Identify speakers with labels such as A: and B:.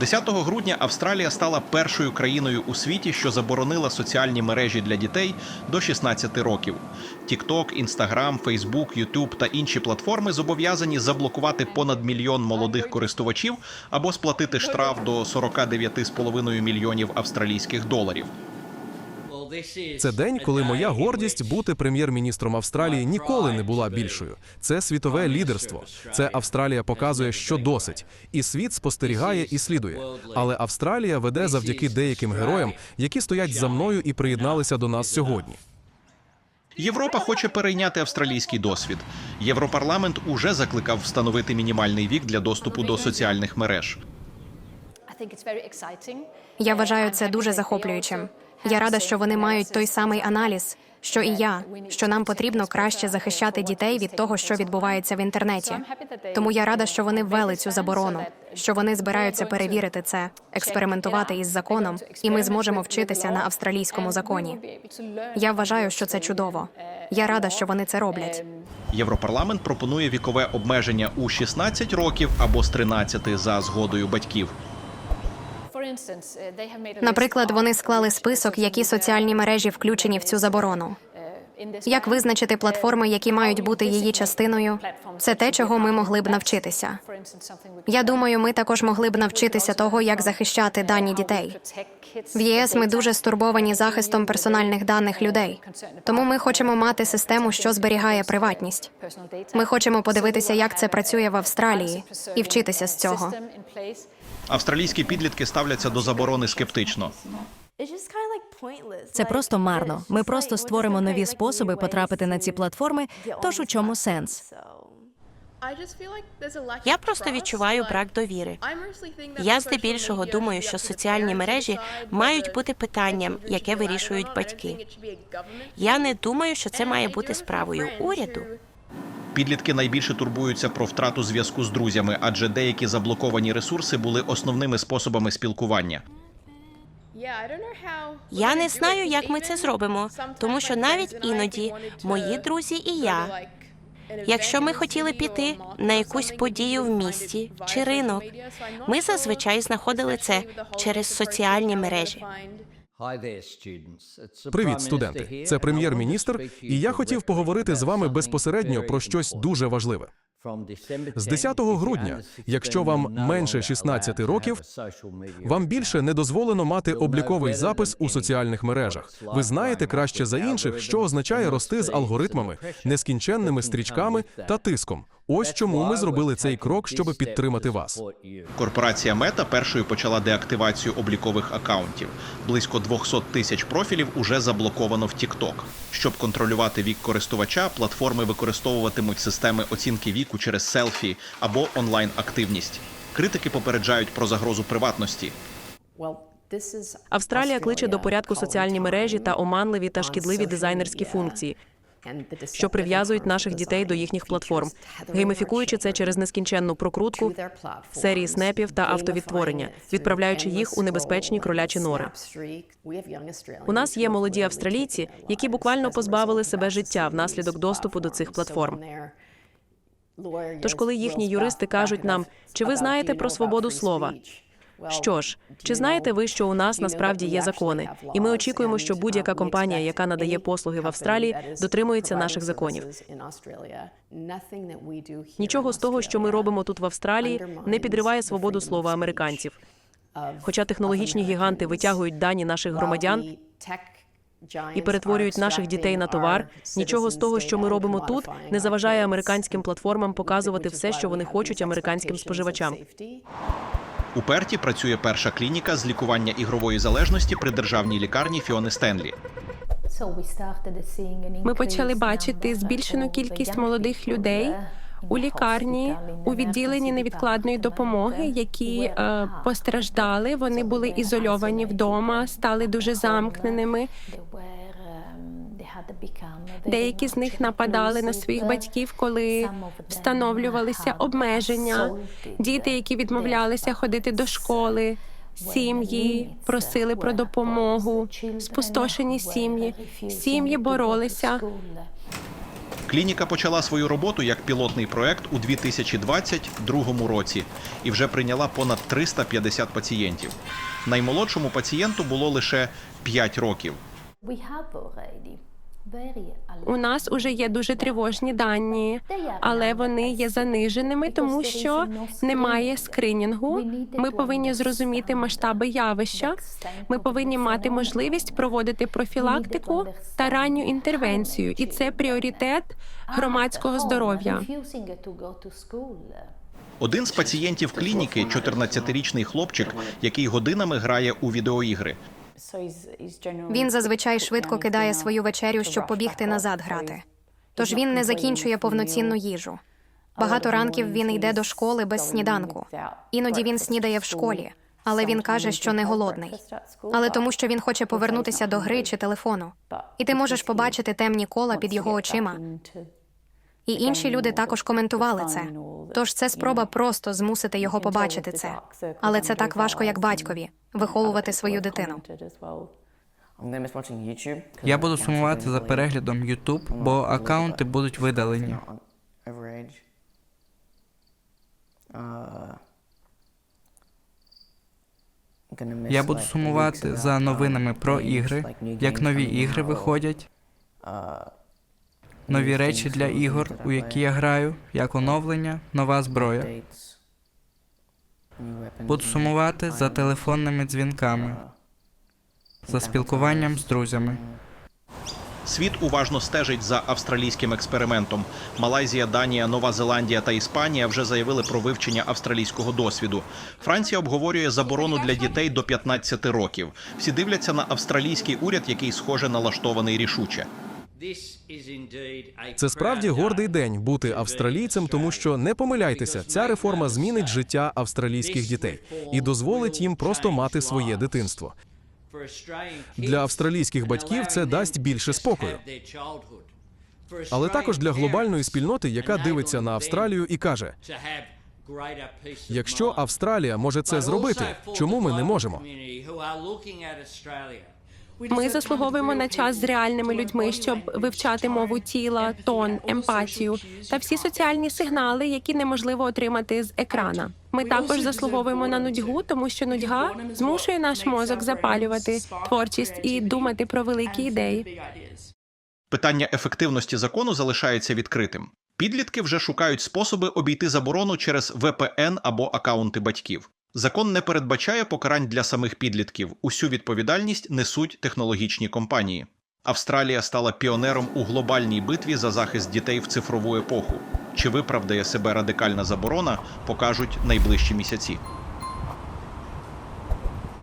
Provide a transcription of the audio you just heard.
A: 10 грудня Австралія стала першою країною у світі, що заборонила соціальні мережі для дітей до 16 років. TikTok, Instagram, Facebook, YouTube та інші платформи зобов'язані заблокувати понад мільйон молодих користувачів або сплатити штраф до 49,5 мільйонів австралійських доларів.
B: Це день, коли моя гордість бути прем'єр-міністром Австралії ніколи не була більшою. Це світове лідерство. Це Австралія показує, що досить, і світ спостерігає і слідує. Але Австралія веде завдяки деяким героям, які стоять за мною і приєдналися до нас сьогодні.
A: Європа хоче перейняти австралійський досвід. Європарламент уже закликав встановити мінімальний вік для доступу до соціальних мереж.
C: Я вважаю це дуже захоплюючим. Я рада, що вони мають той самий аналіз, що і я, що нам потрібно краще захищати дітей від того, що відбувається в інтернеті. Тому я рада, що вони ввели цю заборону, що вони збираються перевірити це, експериментувати із законом, і ми зможемо вчитися на австралійському законі. Я вважаю, що це чудово. Я рада, що вони це роблять.
A: Європарламент пропонує вікове обмеження у 16 років або з 13 за згодою батьків.
C: Наприклад, вони склали список, які соціальні мережі включені в цю заборону. Як визначити платформи, які мають бути її частиною? Це те, чого ми могли б навчитися. Я думаю, ми також могли б навчитися того, як захищати дані дітей. В ЄС ми дуже стурбовані захистом персональних даних людей. Тому ми хочемо мати систему, що зберігає приватність. Ми хочемо подивитися, як це працює в Австралії, і вчитися з цього.
A: Австралійські підлітки ставляться до заборони скептично.
D: Це просто марно. Ми просто створимо нові способи потрапити на ці платформи. Тож у чому сенс?
E: Я просто відчуваю брак довіри. Я здебільшого думаю, що соціальні мережі мають бути питанням, яке вирішують батьки. Я не думаю, що це має бути справою уряду.
A: Підлітки найбільше турбуються про втрату зв'язку з друзями, адже деякі заблоковані ресурси були основними способами спілкування.
E: Я не знаю, як ми це зробимо, тому що навіть іноді мої друзі і я, якщо ми хотіли піти на якусь подію в місті чи ринок, ми зазвичай знаходили це через соціальні мережі.
B: Привіт, студенти. Це прем'єр-міністр, і я хотів поговорити з вами безпосередньо про щось дуже важливе. З 10 грудня, якщо вам менше 16 років, вам більше не дозволено мати обліковий запис у соціальних мережах. Ви знаєте краще за інших, що означає рости з алгоритмами, нескінченними стрічками та тиском. Ось чому ми зробили цей крок, щоб підтримати вас.
A: Корпорація Мета першою почала деактивацію облікових акаунтів. Близько 200 тисяч профілів уже заблоковано в TikTok. Щоб контролювати вік користувача, платформи використовуватимуть системи оцінки віку через селфі або онлайн-активність. Критики попереджають про загрозу приватності.
F: Австралія кличе до порядку соціальні мережі та оманливі та шкідливі дизайнерські функції, що прив'язують наших дітей до їхніх платформ, гейміфікуючи це через нескінченну прокрутку, серії снепів та автовідтворення, відправляючи їх у небезпечні кролячі нори. У нас є молоді австралійці, які буквально позбавили себе життя внаслідок доступу до цих платформ. Тож, коли їхні юристи кажуть нам, чи ви знаєте про свободу слова? Що ж, чи знаєте ви, що у нас насправді є закони, і ми очікуємо, що будь-яка компанія, яка надає послуги в Австралії, дотримується наших законів. Нічого з того, що ми робимо тут в Австралії, не підриває свободу слова американців. Хоча технологічні гіганти витягують дані наших громадян і перетворюють наших дітей на товар. Нічого з того, що ми робимо тут, не заважає американським платформам показувати все, що вони хочуть американським споживачам.
A: У Перті працює перша клініка з лікування ігрової залежності при державній лікарні Фіони Стенлі.
G: Ми почали бачити збільшену кількість молодих людей у лікарні у відділенні невідкладної допомоги, які е, постраждали. Вони були ізольовані вдома, стали дуже замкненими. Деякі з них нападали на своїх батьків, коли встановлювалися обмеження. Діти, які відмовлялися ходити до школи. Сім'ї просили про допомогу, спустошені сім'ї. Сім'ї боролися.
A: Клініка почала свою роботу як пілотний проект у 2022 році і вже прийняла понад 350 пацієнтів. Наймолодшому пацієнту було лише 5 років.
G: У нас уже є дуже тривожні дані, але вони є заниженими, тому що немає скринінгу. Ми повинні зрозуміти масштаби явища. Ми повинні мати можливість проводити профілактику та ранню інтервенцію, і це пріоритет громадського здоров'я.
A: Один з пацієнтів клініки 14-річний хлопчик, який годинами грає у відеоігри.
C: Він зазвичай швидко кидає свою вечерю, щоб побігти назад грати. Тож він не закінчує повноцінну їжу. Багато ранків він йде до школи без сніданку. Іноді він снідає в школі, але він каже, що не голодний. Але тому, що він хоче повернутися до гри чи телефону. І ти можеш побачити темні кола під його очима. І інші люди також коментували це. Тож це спроба просто змусити його побачити це. Але це так важко, як батькові виховувати свою дитину.
H: Я буду сумувати за переглядом YouTube, бо аккаунти будуть видалені. Я буду сумувати за новинами про ігри, як нові ігри виходять, нові речі для ігор, у які я граю, як оновлення, нова зброя. Буду сумувати за телефонними дзвінками, за спілкуванням з друзями.
A: Світ уважно стежить за австралійським експериментом. Малайзія, Данія, Нова Зеландія та Іспанія вже заявили про вивчення австралійського досвіду. Франція обговорює заборону для дітей до 15 років. Всі дивляться на австралійський уряд, який схоже налаштований рішуче.
B: Це справді гордий день бути австралійцем, тому що не помиляйтеся, ця реформа змінить життя австралійських дітей і дозволить їм просто мати своє дитинство.
I: Для австралійських батьків це дасть більше спокою.
B: Але також для глобальної спільноти, яка дивиться на Австралію і каже: якщо Австралія може це зробити, чому ми не можемо?
G: Ми заслуговуємо на час з реальними людьми, щоб вивчати мову тіла, тон, емпатію та всі соціальні сигнали, які неможливо отримати з екрана. Ми також заслуговуємо на нудьгу, тому що нудьга змушує наш мозок запалювати творчість і думати про великі ідеї.
A: Питання ефективності закону залишається відкритим. Підлітки вже шукають способи обійти заборону через VPN або акаунти батьків. Закон не передбачає покарань для самих підлітків. Усю відповідальність несуть технологічні компанії. Австралія стала піонером у глобальній битві за захист дітей в цифрову епоху. Чи виправдає себе радикальна заборона, покажуть найближчі місяці.